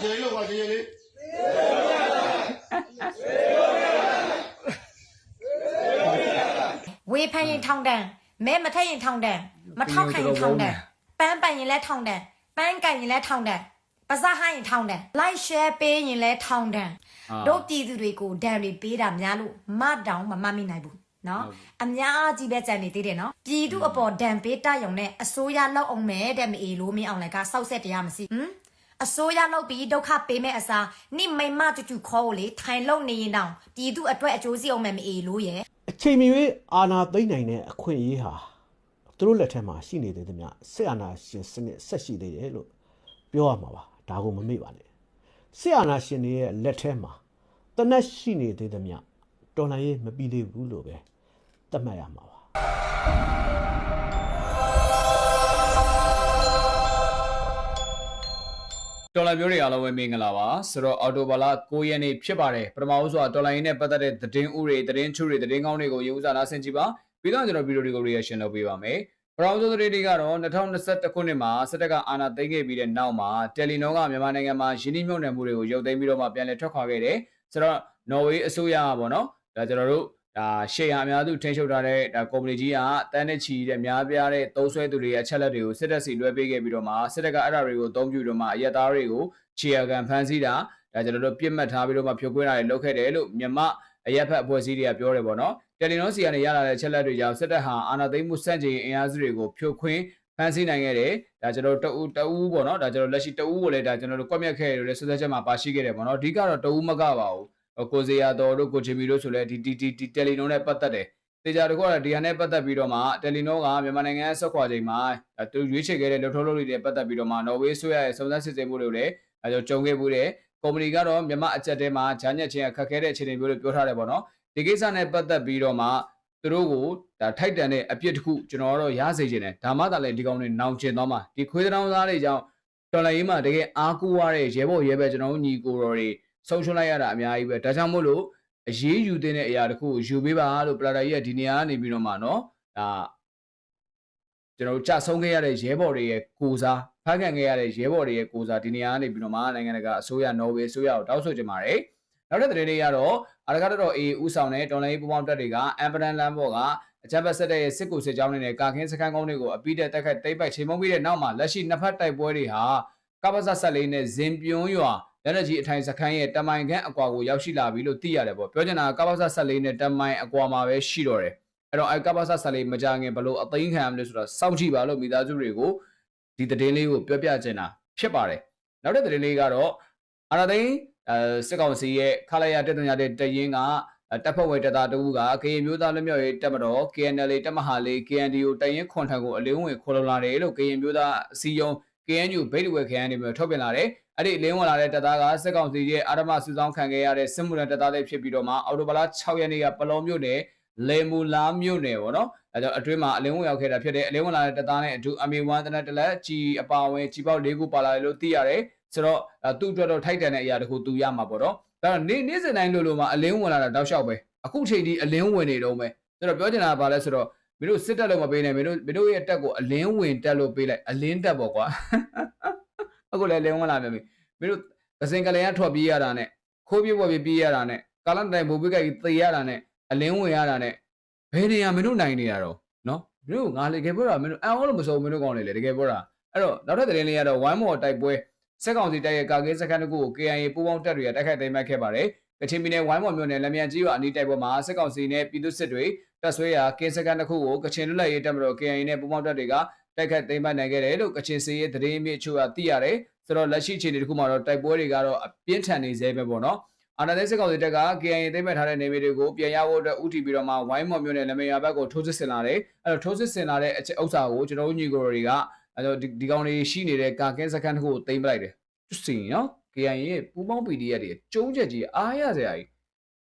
ကျေလေးလို့ပါကျေလေးဝေဖန်ရင်ထောင်တန်းမဲမထက်ရင်ထောင်တန်းမထောက်ခံရင်ထောင်တန်းပန်းပန်ရင်လည်းထောင်တန်းပန်းကန်ရင်လည်းထောင်တန်းပါစားဟိုင်းရင်ထောင်တန်း like share ပေးရင်လည်းထောင်တန်း တို့ပြည်သူတွေကိုဒဏ်တွေပေးတာများလို့မတောင်မမမိနိုင်ဘူးနော်အများကြီးပဲကြံနေသေးတယ်နော်ပြည်သူအပေါ်ဒဏ်ပေးတရုံနဲ့အစိုးရလောက်အောင်မဲတဲ့မအေလို့မင်းအောင်လိုက်ကစောက်ဆက်တရားမရှိဟမ်အစိုးရလောက်ပြီးဒုက္ခပေးမဲ့အစားနိမိမတူတူခေါ်ကိုလေထိုင်လုံနေရင်တောင်ပြည်သူအတွက်အကျိုးစီအောင်မဲမအေလို့ရဲ့အချိန်မီ၍အာဏာသိမ်းနိုင်တဲ့အခွင့်အရေးဟာသူတို့လက်ထက်မှာရှိနေသေးသမျှစစ်အာဏာရှင်စနစ်ဆက်ရှိသေးတယ်လို့ပြောရမှာပါဒါကိုမမေ့ပါနဲ့စစ်အာဏာရှင်တွေရဲ့လက်ထက်မှာ တနက်ရှိနေသေးသမျှတော်လှန်ရေးမပြီးသေးဘူးလို့ပဲသတ်မှတ်ရမှာပါတော်လိုင်းမျိုးတွေအားလုံးပဲမင်္ဂလာပါဆိုတော့အော်တိုဘာလ9ရက်နေ့ဖြစ်ပါတယ်ပထမဦးဆုံးတော်လိုင်းနဲ့ပတ်သက်တဲ့သတင်းဥတွေသတင်းချူတွေသတင်းကောင်းတွေကိုရေးဥစားနာဆင်ကြည့်ပါပြီးတော့ကျွန်တော်ဗီဒီယိုတွေကို reaction လုပ်ပေးပါမယ်ပထမဆုံးသတင်းတွေကတော့2021ခုနှစ်မှာစစ်တပ်ကအာဏာသိမ်းခဲ့ပြီးတဲ့နောက်မှာတယ်လီနောကမြန်မာနိုင်ငံမှာယင်းနှိမ့်မြုပ်နှံမှုတွေကိုရုပ်သိမ်းပြီးတော့မှပြန်လည်ထွက်ခွာခဲ့တယ် ဆိုတော့နော်ဝေးအစိုးရကပေါ့နော်ဒါကျွန်တော်တို့ဒါရှေ့ရအများစုထိန်းချုပ်ထားတဲ့ဒါကုမ္ပဏီကြီးကတန်းနဲ့ချီတဲ့များပြားတဲ့သုံးဆွဲသူတွေရဲ့အချက်လက်တွေကိုစစ်တပ်စီလွှဲပေးခဲ့ပြီးတော့မှစစ်တပ်ကအဲ့ဒါတွေကိုအသုံးပြုပြီးတော့မှအရက်သားတွေကိုချီရကန်ဖမ်းဆီးတာဒါကျွန်တော်တို့ပြစ်မှတ်ထားပြီးတော့မှဖြိုခွင်းတာတွေလုပ်ခဲ့တယ်လို့မြန်မာအရက်ဖက်အဖွဲ့အစည်းတွေကပြောတယ်ပေါ့နော်တယ်လီနောစီကနေရလာတဲ့ချက်လက်တွေကြောင့်စစ်တပ်ဟာအာဏာသိမ်းမှုစန့်ကျင်အင်အားစုတွေကိုဖြိုခွင်း ဖမ်းဆီးနိုင်ခဲ့တယ်ဒါကျွန်တော်တို့တအူးတအူးပေါ့နော်ဒါကျွန်တော်လက်ရှိတအူးကိုလည်းဒါကျွန်တော်တို့ကွက်မြက်ခဲ့ရတဲ့ဆွဆွချက်မှာပါရှိခဲ့တယ်ပေါ့နော်အဓိကတော့တအူးမကပါဘူးကိုစေယာတော်တို့ကိုချီမီတို့ဆိုလဲဒီဒီဒီဒီတယ်လီနိုနဲ့ပတ်သက်တယ်တေချာတကောဒီဟာနဲ့ပတ်သက်ပြီးတော့မှတယ်လီနိုကမြန်မာနိုင်ငံရဲ့ဆက်ခွာချိန်မှာသူရွေးချယ်ခဲ့တဲ့လုံထုံးလုပ်တွေနဲ့ပတ်သက်ပြီးတော့မှနော်ဝေးဆွေးရရဲ့စုံစမ်းစစ်ဆေးမှုတွေကိုလည်းအဲကြောင့်ကြုံခဲ့မှုတဲ့ကုမ္ပဏီကတော့မြန်မာအကြက်တဲမှာဂျာညက်ချင်းအခက်ခဲတဲ့အခြေအနေမျိုးတွေပြောထားတယ်ပေါ့နော်ဒီကိစ္စနဲ့ပတ်သက်ပြီးတော့မှ သူတို့ကိုဒါထိုက်တန်တဲ့အပြစ်တစ်ခုကျွန်တော်ကတော့ရစေချင်တယ်ဒါမှသာလေဒီကောင်တွေနောင်ကျင်သွားမှာဒီခွေးတောင်းသားတွေကြောင့်တော်လိုင်းမှာတကယ်အားကိုးရတဲ့ရဲဘော်ရဲဘက်ကျွန်တော်ညီကိုတော်တွေဆုံးရှုံးလိုက်ရတာအများကြီးပဲဒါကြောင့်မို့လို့အရေးယူတဲ့အရာတစ်ခုကိုယူပေးပါလို့ပလာတာကြီးကဒီနေရာကနေပြီးတော့မှနော်ဒါကျွန်တော်ကြဆုံးခဲ့ရတဲ့ရဲဘော်တွေရဲ့ကိုစားဖမ်းခံခဲ့ရတဲ့ရဲဘော်တွေရဲ့ကိုစားဒီနေရာကနေပြီးတော့မှနိုင်ငံတကာအစိုးရနော်ဝေအစိုးရကိုတောက်ဆိုချင်ပါတယ် နောက်တဲ့သတင်းလေးကတော့အာရကတော်အေးဦးဆောင်တဲ့တော်လိုင်းပူပေါင်းတက်တွေကအမ်ပဒန်လမ်းဘော်ကအကြမ်းဖက်ဆက်တဲ့စစ်ကူစစ်ကြောင်းတွေနဲ့ကာခင်းစခန်းကုန်းတွေကိုအပိတဲ့တက်ခတ်တိတ်ပိုက်ချိန်မုံပြီးတဲ့နောက်မှာလက်ရှိနှစ်ဖက်တိုက်ပွဲတွေဟာကပ္ပဇက်ဆက်လေးနဲ့ဇင်ပြုံးရွာလက်နက်ကြီးအထိုင်စခန်းရဲ့တမိုင်ခန့်အကွာကိုရောက်ရှိလာပြီလို့သိရတယ်ပေါ့ပြောချင်တာကကပ္ပဇက်ဆက်လေးနဲ့တမိုင်အကွာမှာပဲရှိတော့တယ်အဲ့တော့အဲကပ္ပဇက်ဆက်လေးမကြခင်ဘလို့အသိမ်းခံရမလဲဆိုတော့စောင့်ကြည့်ပါလို့မိသားစုတွေကိုဒီသတင်းလေးကိုပြောပြချင်တာဖြစ်ပါတယ်နောက်တဲ့သတင်းလေးကတော့အာနာသိန်း အဲစစ်ကောင်စီရဲ့ခလာရတက်သွင်းရတဲ့တရင်ကတပ်ဖွဲ့ဝင်တပ်သားတဦးကကရင်မျိုးသားလွတ်မြောက်ရေးတပ်မတော် KNL တပ်မဟာလေး KNDO တရင်ခွန်ထံကိုအလင်းဝင်ခေါ်လာလာတယ်လို့ကရင်မျိုးသားအစည်းအရုံး KNU ဗိတ်ဝဲခရိုင်နေပြီးထုတ်ပြန်လာတယ်။အဲ့ဒီလင်းဝင်လာတဲ့တပ်သားကစစ်ကောင်စီရဲ့အာရမစုဆောင်းခံခဲ့ရတဲ့စစ်မှုထမ်းတပ်သားတွေဖြစ်ပြီးတော့မှအော်တိုဘလာ6ရက်နေ့ကပလောမြို့နယ်လေမူလာမြို့နယ်ပေါ့နော်။အဲကြောင့်အတွင်းမှာအလင်းဝင်ရောက်ခဲ့တာဖြစ်တယ်။အလင်းဝင်လာတဲ့တပ်သားနဲ့အတူ MA1 တနက်တလက်ကြီးအပါဝင်ကြီးပေါက်၄ခုပါလာတယ်လို့သိရတယ်။ ဆိုတော့သူ့အတွက်တော့ထိုက်တန်တဲ့အရာတခုသူရမှာပေါ့နော်။ဒါတော့နေ့နေ့စဉ်တိုင်းလို့လို့မှအလင်းဝင်လာတာတောက်လျှောက်ပဲ။အခုချိန်ဒီအလင်းဝင်နေတော့ပဲ။ဆိုတော့ပြောချင်တာကဘာလဲဆိုတော့မင်းတို့စစ်တက်လို့မပေးနဲ့မင်းတို့မင်းတို့ရဲ့တက်ကိုအလင်းဝင်တက်လို့ပေးလိုက်အလင်းတက်ပေါ့ကွာအခုလည်းလင်းဝင်လာပြန်ပြီမင်းတို့ပစင်ကလေးကထွက်ပြေးရတာနဲ့ခိုးပြေးပေါ်ပြေးပြေးရတာနဲ့ကာလတိုင်ဘူပိကကြီးသေရတာနဲ့အလင်းဝင်ရတာနဲ့ဘယ်နေရာမင်းတို့နိုင်နေရတော့နော်မင်းတို့ငါလေခဲ့ပြောတာမင်းတို့အံ့ဩလို့မစုံမင်းတို့ကောင်းလေလေတကယ်ပြောတာအဲ့တော့နောက်ထပ်သတင်းလေးကတော့ဝိုင်းမော်တိုက်ပွဲ စက်ကောင်စီတိုက်ရဲ့ကာကင်းစခန်းတစ်ခုကို KIA ပူးပေါင်းတပ်တွေကတိုက်ခိုက်သိမ်းပိုက်ခဲ့ပါတယ်ကချင်ပြည်နယ်ဝိုင်းမော်မြို့နယ်လမြန်ကြီးရွာအနီးတိုက်ပွဲမှာစစ်ကောင်စီနဲ့ပြည်သူစစ်တွေတပ်ဆွဲရာကင်းစခန်းတစ်ခုကိုကချင်လွတ်လပ်ရေးတပ်မတော် KIA နဲ့ပူးပေါင်းတပ်တွေကတိုက်ခိုက်သိမ်းပိုက်နိုင်ခဲ့တယ်လို့ကချင်စီရဲ့သတင်းအမြင့်ချို့ကသိရတယ်ဆိုတော့လက်ရှိအခြေအနေတစ်ခုမှာတော့တိုက်ပွဲတွေကတော့အပြင်းထန်နေသေးပဲပေါ့နော်အာဏာသိမ်းစစ်ကောင်စီတပ်က KIA သိမ်းပိုက်ထားတဲ့နေမြေတွေကိုပြန်ရဖို့အတွက်ဥတီပြီးတော့မှဝိုင်းမော်မြို့နယ်လမြန်ရွာဘက်ကိုထိုးစစ်ဆင်လာတယ်အဲ့တော့ထိုးစစ်ဆင်လာတဲ့အချက်ဥစ္စာကိုကျွန်တော်တို့ညီကိုတွေက အဲ့တော့ဒီကောင်တွေရှိနေတဲ့ကာကင်းစခန်းတစ်ခုကိုသိမ်းပလိုက်တယ်သူစင်နော် KIA ရဲ့ပူပေါင်း PDF တွေကျုံးချက်ကြီးအားရစရာကြီး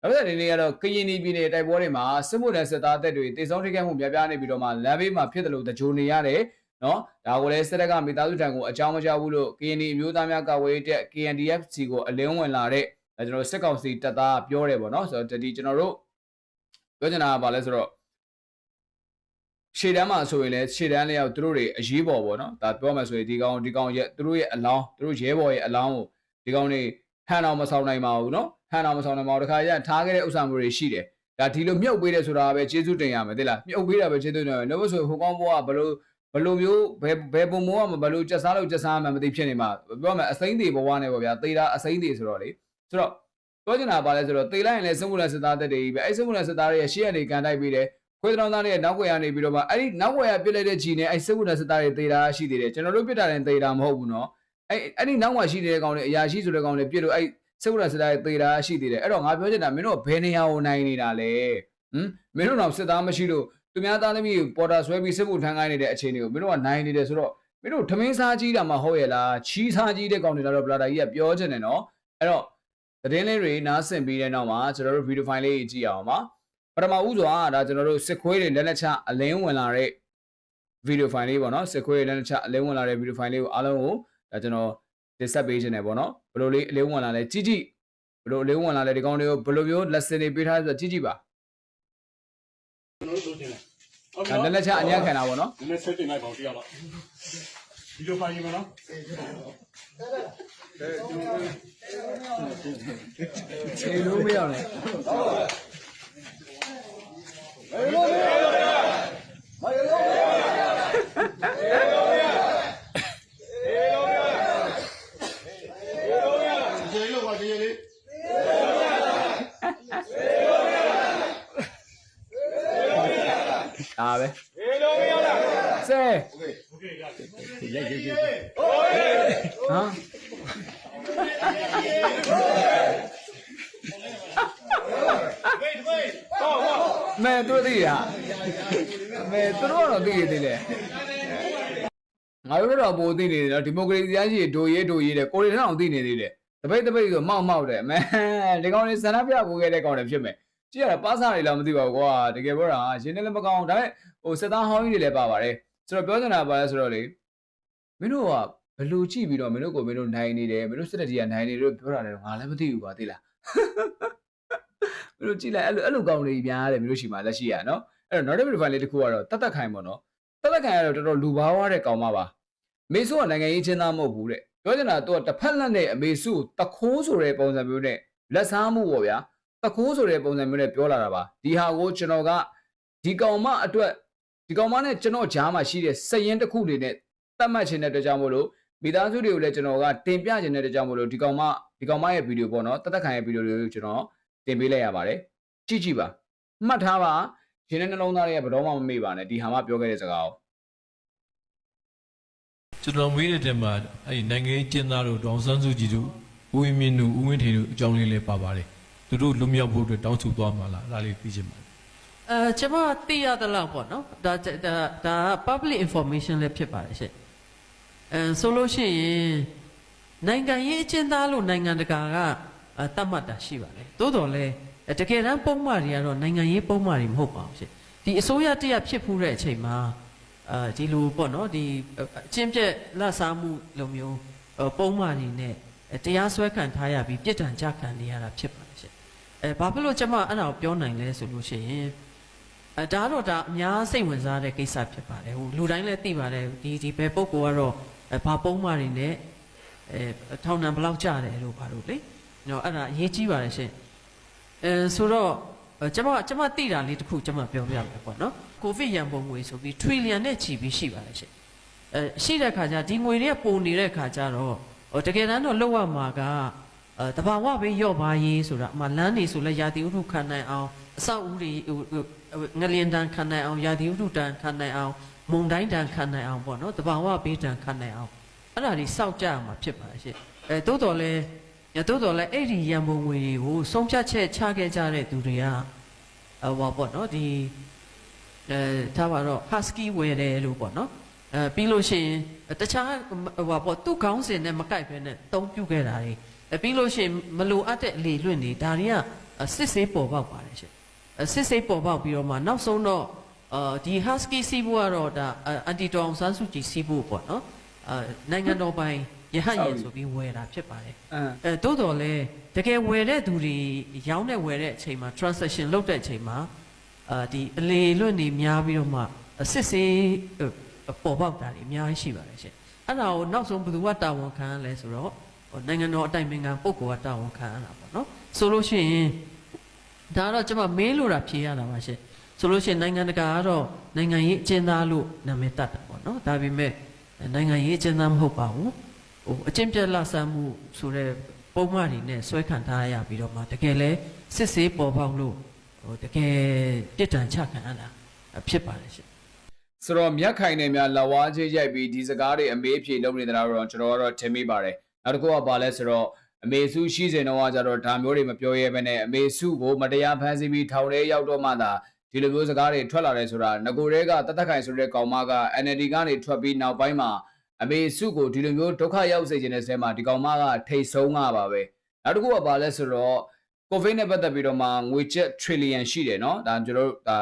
နောက်တဲ့နေကတော့ကရင်ပြည်နယ်တိုက်ပွဲတွေမှာစစ်မှုထမ်းစစ်သားတပ်တွေတေဆုံးထိခိုက်မှုများပြားနေပြီးတော့မှလမ်းဘေးမှာဖြစ်တယ်လို့တကြိုနေရတယ်နော်ဒါကိုလည်းစစ်တပ်ကမိသားစုထံကိုအကြောင်းမကြားဘူးလို့ KNI အမျိုးသားများကာကွယ်ရေးတပ် KNDF စီကိုအလင်းဝင်လာတဲ့ကျွန်တော်စစ်ကောင်စီတပ်သားပြောတယ်ပေါ့နော်ဆိုတော့ဒီကျွန်တော်တို့ပြောချင်တာကဘာလဲဆိုတော့ ရှေ့တန်းမှာဆိုရင်လည်းရှေ့တန်းလေးရောက်သူတို့တွေအရေးပေါ်ပေါ့နော်ဒါပြောမှဆိုရင်ဒီကောင်ဒီကောင်ရဲ့သူတို့ရဲ့အလောင်းသူတို့ရဲဘော်ရဲ့အလောင်းကိုဒီကောင်တွေဟန်အောင်မဆောင်နိုင်ပါဘူးနော်ဟန်အောင်မဆောင်နိုင်ပါဘူးတခါကျရင်ထားခဲ့တဲ့ဥစ္စာမျိုးတွေရှိတယ်ဒါဒီလိုမြုပ်ပေးတယ်ဆိုတာပဲကျေးဇူးတင်ရမယ်သိလားမြုပ်ပေးတာပဲကျေးဇူးတင်ရမယ်လို့ဆိုဟိုကောင်ဘောကဘလို့ဘလို့မျိုးဘယ်ဘယ်ပုံမောကဘလို့ကြက်စားလို့ကြက်စားမှမသိဖြစ်နေမှာပြောမယ်အစိမ့်တွေဘဝနဲ့ပေါ့ဗျာသေတာအစိမ့်တွေဆိုတော့လေဆိုတော့ပြောချင်တာပါလဲဆိုတော့တေလိုက်ရင်လည်းစမှုလက်စစ်သားတက်တွေကြီးပဲအဲ့စမှုလက်စစ်သားတွေရဲ့ရှေ့ကနေကန်တိုက်ပြီးတယ် ခွေးတောင်းသားတွေနောက်ွယ်ရနေပြီးတော့မှအဲ့ဒီနောက်ွယ်ရပြစ်လိုက်တဲ့ဂျီနဲ့အဲ့စစ်မှုနဲ့စစ်သားတွေတေတာရှိသေးတယ်ကျွန်တော်တို့ပြစ်တာလည်းတေတာမဟုတ်ဘူးနော်အဲ့အဲ့ဒီနောက်မှာရှိနေတဲ့ကောင်တွေအရာရှိဆိုတဲ့ကောင်တွေပြစ်လို့အဲ့စစ်မှုနဲ့စစ်သားတွေတေတာရှိသေးတယ်အဲ့တော့ငါပြောချင်တာမင်းတို့ဘယ်နေရာကိုနိုင်နေတာလဲဟမ်မင်းတို့တော့စစ်သားမရှိလို့သူများသားသမီးကိုပေါ်တာဆွဲပြီးစစ်မှုထမ်းခိုင်းနေတဲ့အခြေအနေကိုမင်းတို့ကနိုင်နေတယ်ဆိုတော့မင်းတို့ထမင်းစားကြီးတာမှဟုတ်ရဲ့လားချီးစားကြီးတဲ့ကောင်တွေတော့ဗလာတာကြီးကပြောချင်တယ်နော်အဲ့တော့သတင်းလေးတွေနားဆင်ပြီးတဲ့နောက်မှာကျွန်တော်တို့ဗီဒီယိုဖိုင်လေးကြည့်အောင်ပါ ပထမဦးစွာဒါကျွန်တော်တို့စစ်ခွေးတွေလက်လက်ချအလင်းဝင်လာတဲ့ဗီဒီယိုဖိုင်လေးပေါ့နော်စစ်ခွေးတွေလက်လက်ချအလင်းဝင်လာတဲ့ဗီဒီယိုဖိုင်လေးကိုအားလုံးကိုဒါကျွန်တော်တင်ဆက်ပေးခြင်းတယ်ပေါ့နော်ဘယ်လိုလေးအလင်းဝင်လာလဲကြည့်ကြည့်ဘယ်လိုအလင်းဝင်လာလဲဒီကောင်တွေကိုဘယ်လိုမျိုး lesson တွေပေးထားလဲဆိုတော့ကြည့်ကြည့်ပါကျွန်တော်တို့တင်တယ်ဟုတ်ဒါလက်လက်ချအညံ့ခံတာပေါ့နော်နည်းနည်းဆက်တင်လိုက်ပါဦးတရားပါဒီလိုဖိုင်ယူမနော်ချိန်လို့မရနဲ့ကျေလို့ပါကျေလေး ဒါပဲဆယ်ရိုက်ရိုက်ရိုက်ဟမ် တို့သိရမဲတို့တော့သိရသေးတယ်ငါတို့တော့ပိုသိနေတယ်နော်ဒီမိုကရေစီအကြီးဒိုရေးဒိုရေးတဲ့ကိုရီထောင်သိနေသေးတယ်တပိတ်တပိတ်ဆိုမောက်မောက်တယ်မဲဒီကောင်လေးဆန္ဒပြပို့ခဲ့တဲ့ကောင်တွေဖြစ်မယ်ကြည့်ရတာပါစားတွေလားမသိပါဘူးကွာတကယ်ပြောတာရင်းနေလည်းမကောင်းဒါပေမဲ့ဟိုစစ်သားဟောင်းကြီးတွေလည်းပါပါတယ်ဆိုတော့ပြောချင်တာပါလဲဆိုတော့လေမင်းတို့ကဘယ်လိုကြည့်ပြီးတော့မင်းတို့ကိုမင်းတို့နိုင်နေတယ်မင်းတို့စစ်တပ်ကြီးကနိုင်နေတယ်လို့ပြောတာလည်းငါလည်းမသိဘူးကွာသိလား မင်းတို့ကြည့်လိုက်အဲ့လိုအဲ့လိုကောင်းနေပြန်ရတယ်မင်းတို့ရှိမှလက်ရှိရနော်အဲ့တော့ nordic profile လေးတစ်ခုကတော့တတ်တတ်ခိုင်ပေါ့နော်တတ်တတ်ခိုင်ကတော့တော်တော်လူဘာဝတဲ့ကောင်မပါမေဆုကနိုင်ငံရေးချင်းသားမဟုတ်ဘူးတဲ့ပြောချင်တာသူကတစ်ဖက်လက်နဲ့အမေဆုတခိုးဆိုတဲ့ပုံစံမျိုးနဲ့လက်စားမှုပေါ့ဗျာတခိုးဆိုတဲ့ပုံစံမျိုးနဲ့ပြောလာတာပါဒီဟာကိုကျွန်တော်ကဒီကောင်မအတွက်ဒီကောင်မနဲ့ကျွန်တော်ကြားမှာရှိတဲ့စက်ရင်တစ်ခုတွေနဲ့တတ်မှတ်ခြင်းတဲ့အတွက်ကြောင့်မို့လို့မိသားစုတွေကိုလည်းကျွန်တော်ကတင်ပြခြင်းတဲ့အတွက်ကြောင့်မို့လို့ဒီကောင်မဒီကောင်မရဲ့ဗီဒီယိုပေါ့နော်တတ်တတ်ခိုင်ရဲ့ဗီဒီယိုတွေကိုကျွန်တော် တင်ပေးလိုက်ရပါတယ်ကြည့်ကြည့်ပါမှတ်ထားပါရှင်တဲ့နှလုံးသားတွေကဘယ်တော့မှမမေ့ပါနဲ့ဒီဟာမှပြောခဲ့တဲ့စကားကိုကျွန်တော်မေးတဲ့တဲမှာအဲ့ဒီနိုင်ငံရေးကျင်းသားတို့ဒေါအောင်ဆန်းစုကြည်တို့ဦးဝင်းမြင့်တို့ဦးဝင်းထေတို့အကြောင်းလေးလည်းပါပါတယ်သူတို့လွတ်မြောက်ဖို့အတွက်တောင်းဆိုသွားမှာလားအဲ့ဒါလေးသိချင်ပါတယ်အဲကျွန်မသိရသလောက်ပေါ့နော်ဒါဒါဒါ public information လည်းဖြစ်ပါတယ်ရှင့်အဲဆိုလို့ရှိရင်နိုင်ငံရေးအကျဉ်းသားလို့နိုင်ငံတကာက အဲတတ်မှတ်တာရှိပါတယ်သို့တော်လည်းတကယ်တမ်းပုံမှန်တွေကတော့နိုင်ငံရေးပုံမှန်တွေမဟုတ်ပါဘူးရှင့်ဒီအစိုးရတရဖြစ်ဖူးတဲ့အချိန်မှာအဲဒီလိုပေါ့နော်ဒီအချင်းပြက်လက်စားမှုလိုမျိုးပုံမှန်တွေနဲ့တရားစွဲခံထားရပြီးပြစ်ဒဏ်ကြခံနေရတာဖြစ်ပါတယ်ရှင့်အဲဘာဖြစ်လို့ကျွန်မအဲ့ဒါကိုပြောနိုင်လဲဆိုလို့ရှိရင်အဲဒါတော့ဒါအများစိတ်ဝင်စားတဲ့ကိစ္စဖြစ်ပါတယ်ဟိုလူတိုင်းလည်းသိပါတယ်ဒီဒီဘယ်ပုဂ္ဂိုလ်ကတော့အဲဘာပုံမှန်တွေနဲ့အဲထောင်နှံဘယ်လောက်ကြတယ်လို့ပါလို့လေ နော်အဲ့ဒါအရေးကြီးပါတယ်ရှင်အဲဆိုတော့အဲကျွန်မကျွန်မသိတာလေးတစ်ခုကျွန်မပြောပြမယ်ပေါ့နော်ကိုဗစ်ရန်ပုံငွေဆိုပြီး trillion နဲ့ချီပြီးရှိပါတယ်ရှင်အဲရှိတဲ့ခါကျဒီငွေတွေကပုံနေတဲ့ခါကျတော့ဟိုတကယ်တမ်းတော့လောက်ရမှာကအဲတဘာဝပဲရော့ပါရေးဆိုတာအမှလမ်းနေဆိုလဲရာသီဥတုခံနိုင်အောင်အဆောက်အဦတွေဟိုဟိုငလျင်တန်ခံနိုင်အောင်ရာသီဥတုတန်ခံနိုင်အောင်မုန်တိုင်းတန်ခံနိုင်အောင်ပေါ့နော်တဘာဝဘေးတန်ခံနိုင်အောင်အဲ့ဒါတွေစောက်ကြရမှာဖြစ်ပါရှင့်အဲတိုးတော်လဲ တိုးတော်လဲအဲ့ဒီရန်ပုံငွေတွေကိုဆုံးဖြတ်ချက်ချခဲ့ကြတဲ့သူတွေကဟောပေါ့နော်ဒီအဲထားပါတော့ husky ဝယ်တယ်လို့ပေါ့နော်အဲပြီးလို့ရှိရင်တခြားဟောပေါ့သူ့ခေါင်းစဉ်နဲ့မကိုက်ဘဲနဲ့တုံးပြုတ်ခဲ့တာတွေအဲပြီးလို့ရှိရင်မလိုအပ်တဲ့အလေလွင့်တွေဒါတွေကစစ်ဆေးပေါ်ပေါက်ပါတယ်ရှင့်အစစ်စိတ်ပေါ်ပေါက်ပြီးတော့မှနောက်ဆုံးတော့အာဒီ husky စီးဖို့ကတော့ဒါအန်တီတောင်ဆန်းစုကြည်စီးဖို့ပေါ့နော်အာနိုင်ငံတော်ပိုင် ရဟတ်ရင်ဆိုပြီးဝယ်တာဖြစ်ပါတယ်အမ်အဲတိုးတော်လဲတကယ်ဝယ်တဲ့သူတွေရောင်းတဲ့ဝယ်တဲ့အချိန်မှာ transaction လုပ်တဲ့အချိန်မှာအာဒီအလေလွတ်နေများပြီးတော့မှစစ်ဆေးပေါ်ပေါက်တာတွေအများကြီးရှိပါတယ်ရှင်အဲ့ဒါကိုနောက်ဆုံးဘယ်သူကတာဝန်ခံရလဲဆိုတော့ဟိုနိုင်ငံတော်အတိုင်ပင်ခံပုဂ္ဂိုလ်ကတာဝန်ခံရတာပေါ့နော်ဆိုလို့ရှိရင်ဒါကတော့ကျွန်မမေးလို့တာဖြေရတာပါရှင်ဆိုလို့ရှိရင်နိုင်ငံတကာကတော့နိုင်ငံရေးအကျဉ်းသားလို့နာမည်တတ်တာပေါ့နော်ဒါပေမဲ့နိုင်ငံရေးအကျဉ်းသားမဟုတ်ပါဘူး ဟိုအကျင့်ပြတ်လဆန်းမှုဆိုတဲ့ပုံမှန်တွေနဲ့ဆွဲခံထားရပြီးတော့မှတကယ်လဲစစ်ဆေးပေါ်ပေါက်လို့ဟိုတကယ်ပြစ်ဒဏ်ချခံရတာဖြစ်ပါတယ်ရှင်ဆိုတော့မြက်ခိုင်နဲ့များလက်ဝါးချင်းရိုက်ပြီးဒီစကားတွေအမေးအဖြေလုပ်နေတာတော့ကျွန်တော်ကတော့ထင်မိပါတယ်နောက်တစ်ခုကဘာလဲဆိုတော့အမေစုရှိစင်တော့ကကြတော့ဒါမျိုးတွေမပြောရဲဘဲနဲ့အမေစုကိုမတရားဖမ်းဆီးပြီးထောင်ထဲရောက်တော့မှသာဒီလိုမျိုးစကားတွေထွက်လာတယ်ဆိုတာငကိုရဲကတသက်ခိုင်ဆိုတဲ့ကောင်မက NLD ကနေထွက်ပြီးနောက်ပိုင်းမှာ အမေစုကိုဒီလိုမျိုးဒုက္ခရောက်စေခြင်းတဲ့ဆဲမှာဒီကောင်မကထိတ်ဆုံးတာပါပဲနောက်တစ်ခုကဘာလဲဆိုတော့ကိုဗစ်နဲ့ပတ်သက်ပြီးတော့မှငွေကျပ် trillion ရှိတယ်เนาะဒါကျွန်တော်တို့ဒါ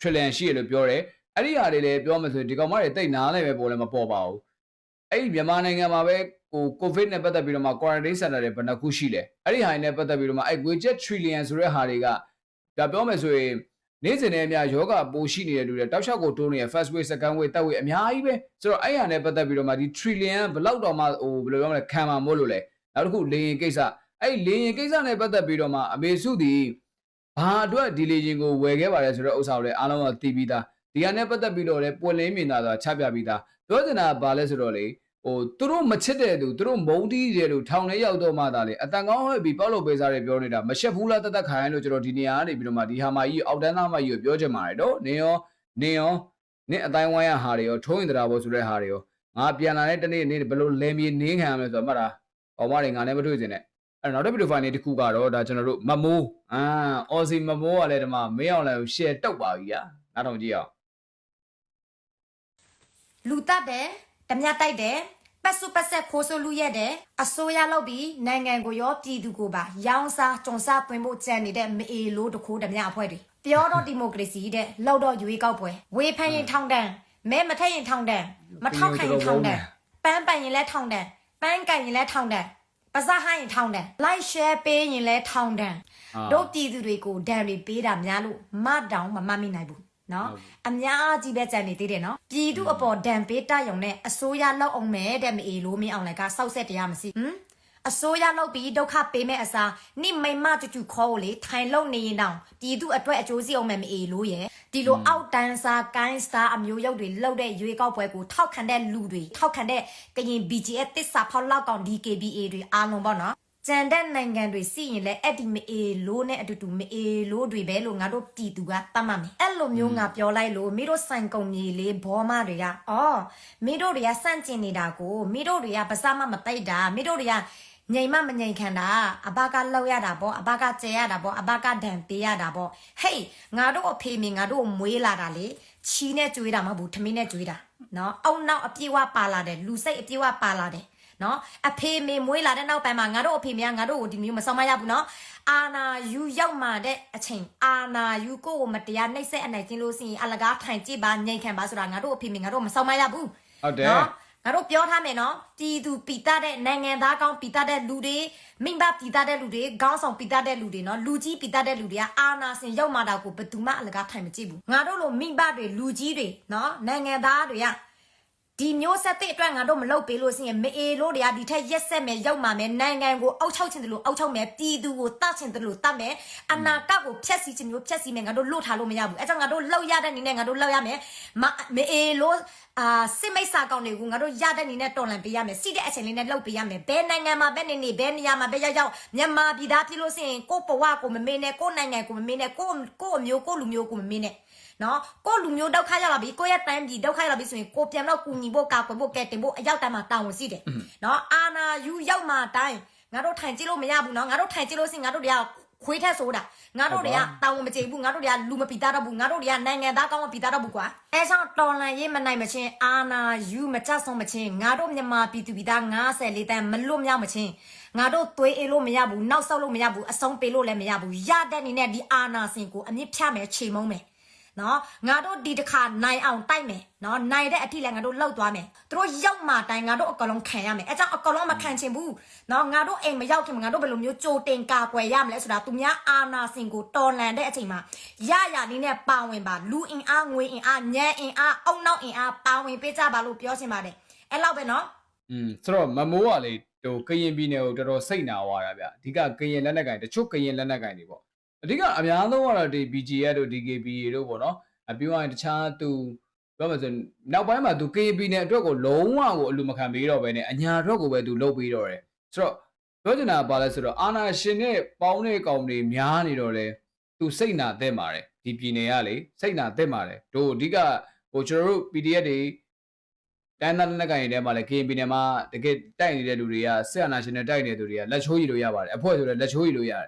trillion ရှိတယ်လို့ပြောတယ် အဲ့ဒီဟာတွေလည်းပြောမှဆိုရင်ဒီကောင်မတွေတိတ်နားလည်းပဲပေါ်လည်းမပေါ်ပါဘူးအဲ့ဒီမြန်မာနိုင်ငံမှာပဲဟိုကိုဗစ်နဲ့ပတ်သက်ပြီးတော့မှ quarantine center တွေဘယ်နှခုရှိလဲအဲ့ဒီဟာတွေနဲ့ပတ်သက်ပြီးတော့မှအဲ့ငွေကျပ် trillion ဆိုတဲ့ဟာတွေကဒါပြောမယ်ဆိုရင် နေ့စဉ်နဲ့အများယောဂပိုရှိနေတဲ့လူတွေတောက်လျှောက်ကိုတိုးနေတဲ့ first wave second wave third wave အများကြီးပဲဆိုတော့အဲ့ဟာနဲ့ပတ်သက်ပြီးတော့မှဒီ trillion ဘယ်လောက်တော့မှဟိုဘယ်လိုပြောမလဲခံမှာမို့လို့လဲနောက်တစ်ခုလေရင်ကိစ္စအဲ့လေရင်ကိစ္စနဲ့ပတ်သက်ပြီးတော့မှအမေစုသည်ဘာအတွက်ဒီလေရင်ကိုဝယ်ခဲ့ပါတယ်ဆိုတော့ဥစ္စာကိုလည်းအားလုံးကသိပြီးသားဒီကနေ့ပတ်သက်ပြီးတော့လေပွင့်လင်းမြင်သာစွာချပြပြီးသားပြောချင်တာကဘာလဲဆိုတော့လေ ဟိုသူတို့မချစ်တဲ့သူသူတို့မုန်းတီးတဲ့လူထောင်ထဲရောက်တော့မှသာလေအတန်ကောင်းဟဲ့ပြီးပေါက်လို့ပေးစားတွေပြောနေတာမရှက်ဘူးလားတသက်ခိုင်းလို့ကျွန်တော်ဒီနေရာကနေပြီးတော့မှဒီဟာမကြီးအောက်တန်းသားမကြီးကိုပြောချင်ပါတယ်တော့နင်ရောနင်ရောနင်အတိုင်းဝိုင်းရဟာတွေရောထုံးရင်တရားဘောဆိုတဲ့ဟာတွေရောငါပြန်လာတဲ့တနေ့နေ့ဘယ်လိုလဲမြေနင်းခံရမလဲဆိုတော့မှတ်တာအောင်မတွေငါနဲ့မတွေ့စင်နဲ့အဲ့တော့နောက်တစ်ဗီဒီယိုဖိုင်လေးတစ်ခုကတော့ဒါကျွန်တော်တို့မမိုးအာအော်စီမမိုးကလည်းဒီမှာမင်းအောင်လည်း share တောက်ပါပြီညာနားထောင်ကြည့်အောင်လူတက် တယ်ဓမြတိုက်တယ်ပတ်စုပတ်ဆက်ခိုးဆိုလူရက်တယ်အစိုးရလောက်ပြီးနိုင်ငံကိုရောပြည်သူကိုပါရောင်းစားကြုံစားပွင့်ဖို့ကြံနေတဲ့မအေလို့တခိုးဓမြအဖွဲ့တွေပြောတော့ဒီမိုကရေစီတဲ့လောက်တော့ရွေးကောက်ပွဲဝေဖန်ရင်ထောင်တန်းမဲမထက်ရင်ထောင်တန်းမထောက်ခိုင်ရင်ထောင်တန်းပန်းပန်ရင်လဲထောင်တန်းပန်းကန်ရင်လဲထောင်တန်းပစားဟိုင်းရင်ထောင်တန်း like share ပေးရင်လဲထောင်တန်းအာတို့ပြည်သူတွေကိုဒဏ်တွေပေးတာများလို့မတောင်မမမိနိုင်ဘူး နော်ဟုတ်ပြီအများကြီးပဲကြံနေသေးတယ်နော်ပြည်သူအပေါ်ဒဏ်ပေးတတ်ရုံနဲ့အစိုးရလောက်အောင်မဲတဲ့မအေလို့မင်းအောင်လိုက်ကစောက်ဆက်တရားမရှိဟမ်အစိုးရလောက်ပြီးဒုက္ခပေးမဲ့အစားနိမိတ်မတူတူခေါ်ကိုလေထိုင်လုံနေရင်တောင်ပြည်သူအတွက်အကျိုးစီအောင်မဲ့မအေလို့ရဲ့ဒီလိုအောက်တန်းစားကိုင်းစတာအမျိုးရုပ်တွေလောက်တဲ့ရွေးကောက်ပွဲကိုထောက်ခံတဲ့လူတွေထောက်ခံတဲ့ကရင် BGF တစ္ဆာဖောက်လောက်ကောင် DKBA တွေအားလုံးပေါ့နော် ကျန်တဲ့နိုင်ငံတွေစီရင်လဲအဲ့ဒီမအေလို့နဲ့အတူတူမအေလို့တွေပဲလို့ငါတို့ပြည်သူကတတ်မှတ်မယ်အဲ့လိုမျိုးငါပြောလိုက်လို့မိတို့ဆိုင်ကုန်ကြီးလေးဘောမတွေကအော်မိတို့တွေကစန့်ကျင်နေတာကိုမိတို့တွေကပစမမတိတ်တာမိတို့တွေကငိမ်မမငိမ်ခံတာအဘကလောက်ရတာပေါ့အဘကကျဲရတာပေါ့အဘကဒဏ်ပေးရတာပေါ့ဟေးငါတို့အဖေမင်းငါတို့ကိုမွေးလာတာလေချီနဲ့ကြွေးတာမဟုတ်ဘူးထမင်းနဲ့ကြွေးတာနော်အုံနောက်အပြေဝပါလာတယ်လူစိတ်အပြေဝပါလာတယ် နော်အဖေမေမွေးလာတဲ့နောက်ပိုင်းမှာငါတို့အဖေများငါတို့ကိုဒီမျိုးမဆောင်မရဘူးနော်အာနာယူရောက်မှတဲ့အချိန်အာနာယူကိုကိုမတရားနှိပ်စက်အနိုင်ကျင်းလို့ရှိရင်အလကားထိုင်ကြည့်ပါငိန်ခံပါဆိုတာငါတို့အဖေမေငါတို့မဆောင်မရဘူးဟုတ်တယ်နော်ငါတို့ပြောထားမယ်နော်ပြည်သူပီတာတဲ့နိုင်ငံသားကောင်းပီတာတဲ့လူတွေမိဘပီတာတဲ့လူတွေခေါင်းဆောင်ပီတာတဲ့လူတွေနော်လူကြီးပီတာတဲ့လူတွေကအာနာစင်ရောက်မှတာကိုဘယ်သူမှအလကားထိုင်မကြည့်ဘူးငါတို့လိုမိဘတွေလူကြီးတွေနော်နိုင်ငံသားတွေက ဒီမျိုးဆက်တဲ့အတွက်ငါတို့မလုပ်ပေးလို့ရှိရင်မအေလို့တွေကဒီထက်ရက်ဆက်မယ်ရောက်မှာမယ်နိုင်ငံကိုအောက်ချောက်ချင်တယ်လို့အောက်ချောက်မယ်ပြည်သူကိုတတ်ချင်တယ်လို့တတ်မယ်အနာကကိုဖျက်ဆီးချင်မျိုးဖျက်ဆီးမယ်ငါတို့လွတ်ထားလို့မရဘူးအဲကြောင့်ငါတို့လောက်ရတဲ့အနေနဲ့ငါတို့လောက်ရမယ်မမအေလို့အာစစ်မိတ်စာကောင်းတွေကိုငါတို့ရတဲ့အနေနဲ့တော်လန်ပေးရမယ်စီတဲ့အချိန်လေးနဲ့လောက်ပေးရမယ်ဘယ်နိုင်ငံမှာဘယ်နေနေဘယ်နေရာမှာဘယ်ရောက်ရောက်မြန်မာပြည်သားပြည်လို့ရှိရင်ကိုယ့်ဘဝကိုမမေ့နဲ့ကိုယ့်နိုင်ငံကိုမမေ့နဲ့ကိုယ့်ကိုယ့်အမျိုးကိုယ့်လူမျိုးကိုမမေ့နဲ့ နော်ကိုယ့်လူမျိုးဒုက္ခရောက်လာပြီကိုယ့်ရဲ့တိုင်းပြည်ဒုက္ခရောက်လာပြီဆိုရင်ကိုပြန်တော့ကူညီဖို့ကာကွယ်ဖို့ကဲတင်ဖို့အရောက်တိုင်းမှာတာဝန်ရှိတယ်နော်အာနာယူရောက်မှတိုင်းငါတို့ထိုင်ကြည့်လို့မရဘူးနော်ငါတို့ထိုင်ကြည့်လို့ရှိရင်ငါတို့တွေကခွေးထက်ဆိုတာငါတို့တွေကတာဝန်မကျေဘူးငါတို့တွေကလူမပီတာတော့ဘူးငါတို့တွေကနိုင်ငံသားကောင်းမပီတာတော့ဘူးကွာအဲဆောင်တော်လန်ရေးမနိုင်မချင်းအာနာယူမကြဆုံးမချင်းငါတို့မြန်မာပြည်သူပြည်သား94တန်းမလွတ်မြောက်မချင်းငါတို့သွေးအေးလို့မရဘူးနောက်ဆောက်လို့မရဘူးအဆုံးပေးလို့လည်းမရဘူးရတဲ့အနေနဲ့ဒီအာနာစင်ကိုအမြင့်ဖြတ်မယ်ချိန်မုံမယ် နော်ငါတို့ဒီတစ်ခါနိုင်အောင်တိုက်မယ်နော်နိုင်တဲ့အထိလည်းငါတို့လောက်သွားမယ်သူတို့ရောက်မှတိုင်ငါတို့အကောင်လုံးခံရမယ်အဲကြောင့်အကောင်လုံးမခံချင်ဘူးနော်ငါတို့အိမ်မရောက်ခင်ငါတို့ဘယ်လိုမျိုးကြိုတင်ကာကွယ်ရမလဲဆိုတာသူများအာနာစင်ကိုတော်လန်တဲ့အချိန်မှာရရလေးနဲ့ပါဝင်ပါလူအင်အားငွေအင်အားညံအင်အားအုံနောက်အင်အားပါဝင်ပေးကြပါလို့ပြောချင်ပါတယ်အဲ့လောက်ပဲနော်อืมဆိုတော့မမိုးကလေဟိုကရင်ပြည်နယ်ကိုတော်တော်စိတ်နာသွားတာဗျအဓိကကရင်လက်နက်ကင်တချို့ကရင်လက်နက်ကင်တွေပေါ့ အဓိကအများဆုံးကတော့ဒီ BGF တို့ DKB တို့ပေါ့နော်အပြောရရင်တခြားသူပြောမှဆိုနောက်ပိုင်းမှာသူကရင်ပြည်နယ်အတွက်ကိုလုံးဝကိုအလူမခံပေးတော့ဘဲနဲ့အညာအတွက်ကိုပဲသူလုပ်ပေးတော့တယ်ဆိုတော့ပြောချင်တာကဘာလဲဆိုတော့အာနာရှင်နဲ့ပေါင်းတဲ့ကောင်တွေများနေတော့လေသူစိတ်နာသက်ပါတယ်ဒီပြည်နယ်ကလေစိတ်နာသက်ပါတယ်တို့အဓိကဟိုကျွန်တော်တို့ PDF တွေတိုင်းသားလက်နက်ကိုင်တွေထဲမှာလည်း KNP နယ်မှာတကယ်တိုက်နေတဲ့လူတွေကဆက်အနာရှင်နဲ့တိုက်နေတဲ့လူတွေကလက်ချိုးရည်လို့ရပါတယ်အဖွဲ့ဆိုလည်းလက်ချိုးရည်လို့ရတယ်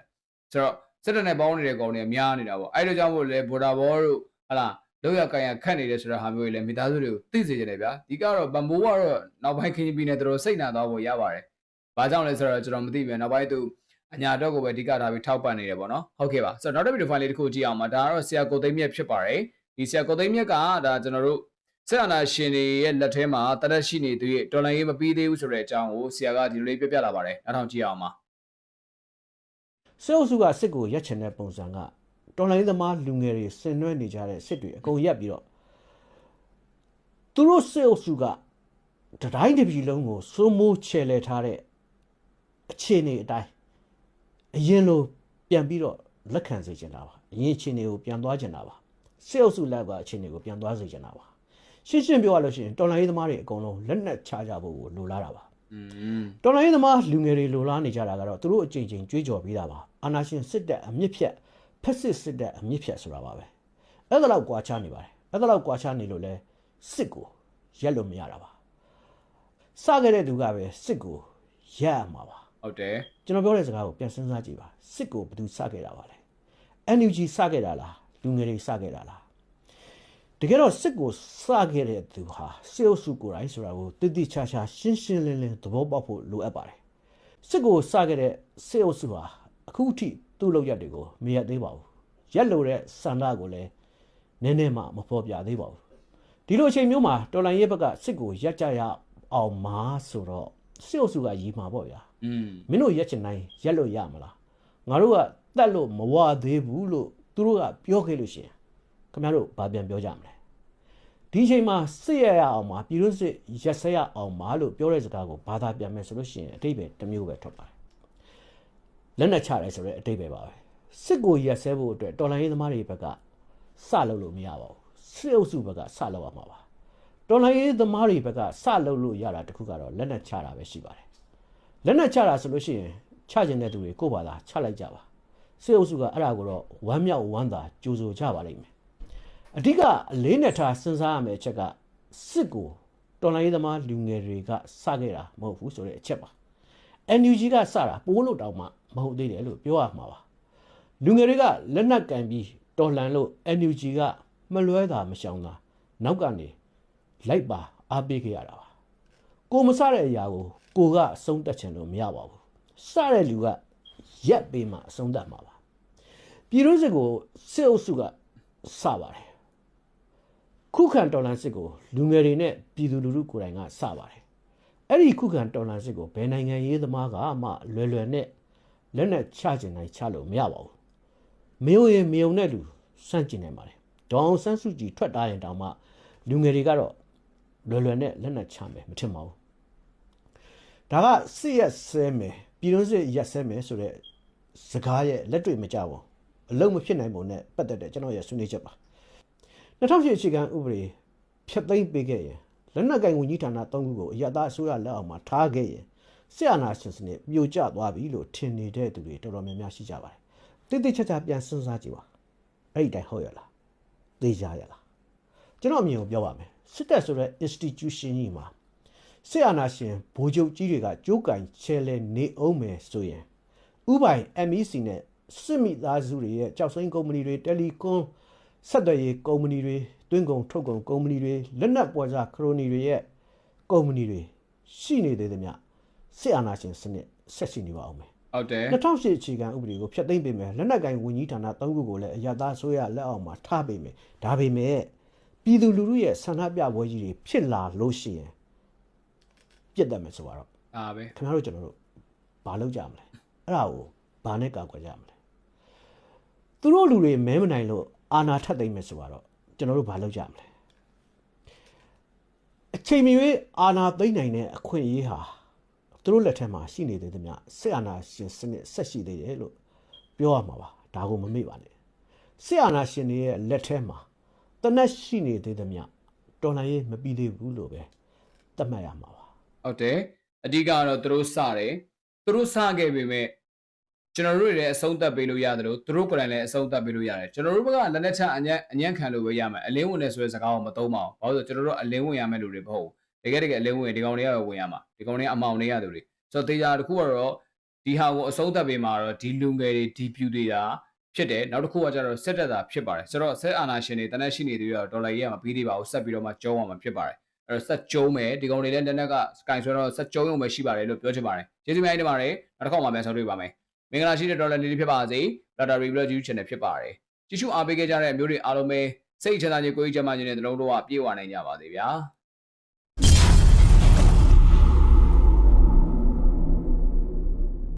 ဆိုတော့ စစ်တပ်နဲ့ပေါင်းနေတဲ့ကောင်တွေကများနေတာပေါ့အဲ့ဒါကြောင့်မို့လဲဘော်ဒါဘောတို့ဟလာလောက်ရကန်ရခတ်နေတယ်ဆိုတဲ့ဟာမျိုးတွေလည်းမိသားစုတွေကိုသိစေချင်တယ်ဗျာဒီကတော့ဗမိုးကတော့နောက်ပိုင်း KNP နဲ့တို့စိတ်နာသွားဖို့ရပါတယ်ဘာကြောင့်လဲဆိုတော့ကျွန်တော်မသိဘူးနောက်ပိုင်းသူအညာတော့ကိုပဲအဓိကထားပြီးထောက်ပံ့နေတယ်ပေါ့နော်ဟုတ်ကဲ့ပါဆိုတော့နောက်တစ်ဗီဒီယိုဖိုင်လေးတစ်ခုကြည့်အောင်ပါဒါကတော့ဆရာကိုသိမ်းမြတ်ဖြစ်ပါတယ်ဒီဆရာကိုသိမ်းမြတ်ကဒါကျွန်တော်တို့ဆက်အနာရှင်တွေရဲ့လက်ထဲမှာတရက်ရှိနေသူရဲ့ဒေါ်လာရေးမပြီးသေးဘူးဆိုတဲ့အကြောင်းကိုဆရာကဒီလိုလေးပြပြလာပါတယ်။နောက်ထောင်ကြည့်အောင်ပါ စစ်အုပ်စုကစစ်ကိုရက်ချင်တဲ့ပုံစံကတော်လိုင်းသမားလူငယ်တွေဆင်နွှဲနေကြတဲ့စစ်တွေအကုန်ရက်ပြီးတော့သူတို့စစ်အုပ်စုကတတိုင်းတစ်ပြည်လုံးကိုစိုးမိုးချယ်လှယ်ထားတဲ့အခြေအနေအတိုင်းအရင်လိုပြန်ပြီးတော့လက်ခံစေချင်တာပါအရင်အခြေအနေကိုပြန်သွားချင်တာပါစစ်အုပ်စုလက်ကအခြေအနေကိုပြန်သွားစေချင်တာပါရှင်းရှင်းပြောရလို့ရှိရင်တော်လိုင်းသမားတွေအကုန်လုံးလက်နက်ချကြဖို့ကိုလိုလားတာပါ။อืม တော်လိုင်းသမားလူငယ်တွေလိုလားနေကြတာကတော့သူတို့အကြိမ်ကြိမ်ကြွေးကြော်ပြီးတာပါအာနာရှင်စစ်တပ်အမြင့်ဖြတ်ဖက်စစ်စစ်တပ်အမြင့်ဖြတ်ဆိုတာပါပဲအဲ့ဒါတော့ကွာချနေပါတယ်အဲ့ဒါတော့ကွာချနေလို့လဲစစ်ကိုရက်လို့မရတာပါစခဲ့တဲ့သူကပဲစစ်ကိုရက်ရမှာပါဟုတ်တယ်ကျွန်တော်ပြောတဲ့စကားကိုပြန်စဉ်းစားကြည့်ပါစစ်ကိုဘယ်သူစခဲ့တာပါလဲ NUG စခဲ့တာလားလူငယ်တွေစခဲ့တာလား တကယ်တော့စစ်ကိုစခဲ့တဲ့သူဟာစစ်အုပ်စုကိုယ်တိုင်ဆိုတာကိုတိတိကျကျရှင်းရှင်းလင်းလင်းသဘောပေါက်ဖို့လိုအပ်ပါတယ်စစ်ကိုစခဲ့တဲ့စစ်အုပ်စုဟာအခုထိသူ့လောက်ရက်တွေကိုမရက်သေးပါဘူးရက်လို့တဲ့စန္ဒကိုလည်းနည်းနည်းမှမဖော်ပြသေးပါဘူးဒီလိုအချိန်မျိုးမှာတော်လိုင်းရဲဘက်ကစစ်ကိုရက်ကြရအောင်မာဆိုတော့စစ်အုပ်စုကရီမှာပေါ့ဗျာอืมမင်းတို့ရက်ချင်တိုင်းရက်လို့ရမလားငါတို့ကတတ်လို့မဝသေးဘူးလို့သူတို့ကပြောခဲ့လို့ရှိရင် ခင်ဗျားတို့ဘာပြန်ပြောကြမလဲဒီအချိန်မှာစစ်ရရအောင်မှာပြည်လို့စစ်ရက်ဆက်ရအောင်မှာလို့ပြောတဲ့စကားကိုဘာသာပြန်မယ်ဆိုလို့ရှိရင်အတိတ်ပဲတစ်မျိုးပဲထွက်ပါတယ်လက်နဲ့ချတယ်ဆိုတော့အတိတ်ပဲပါပဲစစ်ကိုရက်ဆဲဖို့အတွက်တော်လိုင်းရေးသမားတွေဘက်ကစလုပ်လို့မရပါဘူးစစ်အုပ်စုဘက်ကစလုပ်ရမှာပါတော်လိုင်းရေးသမားတွေဘက်ကစလုပ်လို့ရတာတခုကတော့လက်နဲ့ချတာပဲရှိပါတယ်လက်နက်ချတာဆိုလို့ရှိရင်ချကျင်တဲ့သူတွေကိုယ့်ဘာသာချလိုက်ကြပါစေအုပ်စုကအဲ့ဒါကိုတော့ဝမ်းမြောက်ဝမ်းသာကြိုးဆိုကြပါလိမ့်မယ် အဓိကအလေးနဲ့ထားစဉ်းစားရမယ့်အချက်ကစစ်ကိုတော်လိုင်းရေးသမားလူငယ်တွေကစခဲ့တာမဟုတ်ဘူးဆိုတဲ့အချက်ပါ NUG ကစတာပိုးလို့တောင်မှမဟုတ်သေးတယ်လို့ပြောရမှာပါလူငယ်တွေကလက်နက်ကင်ပြီးတော်လှန်လို့ NUG ကမလွဲတာမရှောင်တာနောက်ကနေလိုက်ပါအားပေးခဲ့ရတာပါကိုမစတဲ့အရာကိုကိုကအဆုံးတက်ချင်လို့မရပါဘူးစတဲ့လူကရက်ပေးမှအဆုံးတက်မှာပါပြည်သူစစ်ကိုစစ်အုပ်စုကစပါတယ် ခုခံတော်လှန်စစ်ကိုလူငယ်တွေနဲ့ပြည်သူလူထုကိုယ်တိုင်ကစပါတယ်အဲ့ဒီခုခံတော်လှန်စစ်ကိုဘယ်နိုင်ငံရေးသမားကမှလွယ်လွယ်နဲ့လက်နဲ့ချကျင်နိုင်ချလို့မရပါဘူးမယုံရင်မယုံတဲ့လူစန့်ကျင်နေပါတယ်ဒေါအောင်ဆန်းစုကြည်ထွက်တာရင်တောင်မှလူငယ်တွေကတော့လွယ်လွယ်နဲ့လက်နဲ့ချမယ်မထင်ပါဘူးဒါကစစ်ရက်ဆဲမယ်ပြည်တွင်းစစ်ရက်ဆဲမယ်ဆိုတဲ့စကားရဲ့လက်တွေ့မကြဘူးအလုံးမဖြစ်နိုင်ပုံနဲ့ပတ်သက်တဲ့ကျွန်တော်ရဲ့ဆွေးနွေးချက်ပါ 2008အခြေခံဥပဒေဖျက်သိမ်းပေးခဲ့ရင်လက်နက်ကင်ဝန်ကြီးဌာန၃ခုကိုအရသာအစိုးရလက်အောက်မှာထားခဲ့ရင်စစ်အာဏာရှင်စနစ်ပြိုကျသွားပြီလို့ထင်နေတဲ့သူတွေတော်တော်များများရှိကြပါတယ်တိတိကျကျပြန်စဉ်းစားကြည့်ပါအဲ့ဒီတိုင်းဟုတ်ရလားသိကြရလားကျွန်တော်အမြင်ကိုပြောပါမယ်စစ်တပ်ဆိုတဲ့ institution ကြီးမှာစစ်အာဏာရှင်ဗိုလ်ချုပ်ကြီးတွေကကြိုးကင်ချဲလဲနေအောင်မယ်ဆိုရင်ဥပိုင် MEC နဲ့စစ်မိသားစုတွေရဲ့ကြောက်စိမ်းကုမ္ပဏီတွေတယ်လီကွန် ဆက်သွယ်ရေးကုမ္ပဏီတွေတွင်းကုန်ထုတ်ကုန်ကုမ္ပဏီတွေလက်နက်ပွဲစားခရိုနီတွေရဲ့ကုမ္ပဏီတွေရှိနေသေးသမျှစစ်အာဏာရှင်စနစ်ဆက်ရှိနေပါအောင်မယ်ဟုတ်တယ်2008အခြေခံဥပဒေကိုဖျက်သိမ်းပေးမယ်လက်နက်ကင်ဝန်ကြီးဌာန၃ခုကိုလည်းအရသာဆိုရလက်အောက်မှာထားပေးမယ်ဒါပေမဲ့ပြည်သူလူထုရဲ့ဆန္ဒပြပွဲကြီးတွေဖြစ်လာလို့ရှိရင်ပြစ်တတ်မယ်ဆိုတော့ဒါပဲခင်ဗျားတို့ကျွန်တော်တို့ဘာလုပ်ကြမလဲအဲ့ဒါကိုဘာနဲ့ကာကွယ်ကြမလဲသူတို့လူတွေမဲမနိုင်လို့ အာဏာထပ်သိမ်းမယ်ဆိုတော့ကျွန်တော်တို့ဘာလုပ်ကြမလဲအချိန်မရွေးအာဏာသိမ်းနိုင်တဲ့အခွင့်အရေးဟာသူတို့လက်ထက်မှာရှိနေသေးသမျှစစ်အာဏာရှင်စနစ်ဆက်ရှိသေးတယ်လို့ပြောရမှာပါဒါကိုမမေ့ပါနဲ့စစ်အာဏာရှင်တွေရဲ့လက်ထက်မှာတနက်ရှိနေသေးသမျှတော်လှန်ရေးမပြီးသေးဘူးလို့ပဲသတ်မှတ်ရမှာပါဟုတ်တယ်အဓိကကတော့သူတို့စတယ်သူတို့စခဲ့ပေမဲ့ ကျွန်တော်တို့လည်းအဆုံးသတ်ပေးလို့ရတယ်လို့သူတို့ကိုယ်တိုင်လည်းအဆုံးသတ်ပေးလို့ရတယ်ကျွန်တော်တို့ဘက်ကလက်နက်ချအညံ့အညံ့ခံလို့ပဲရမယ်အလင်းဝင်နေဆိုတဲ့စကားကိုမသုံးပါဘူးဘာလို့လဲဆိုတော့ကျွန်တော်တို့အလင်းဝင်ရမယ့်လူတွေမဟုတ်ဘူးတကယ်တကယ်အလင်းဝင်ဒီကောင်တွေကပဲဝင်ရမှာဒီကောင်တွေကအမောင်တွေရသူတွေဆိုတော့တေချာတစ်ခုကတော့ဒီဟာကိုအဆုံးသတ်ပေးမှာတော့ဒီလူငယ်တွေဒီပြူတွေတာဖြစ်တယ်နောက်တစ်ခုကကျတော့စစ်တပ်တာဖြစ်ပါတယ်ဆိုတော့စစ်အာဏာရှင်တွေတနက်ရှိနေသေးတော့ဒေါ်လာကြီးကမပြီးသေးပါဘူးဆက်ပြီးတော့မှကျုံးအောင်မှာဖြစ်ပါတယ်အဲ့တော့ဆက်ကျုံးမယ်ဒီကောင်တွေလည်းတက်နက်ကစကိုင်ဆွဲတော့ဆက်ကျုံးရုံပဲရှိပါတယ်လို့ပြောချင်ပါတယ်ကျေးဇူးများတင်ပါတယ်နောက်တစ်ခေါက်မှပြန်ဆောင်တွေ့ပါမယ် မင်္ဂလာရှိတဲ့ဒေါ်လာနေလေးဖြစ်ပါစေလာတာ review YouTube channel ဖြစ်ပါတယ်ကြည့်ရှုအားပေးခဲ့ကြတဲ့မျိုးတွေအားလုံးပဲစိတ်ချမ်းသာခြင်းကိုယ်ကြီးကျန်းမာခြင်းနဲ့တလုံးတော့ပြည့်ဝနိုင်ကြပါစေဗျာ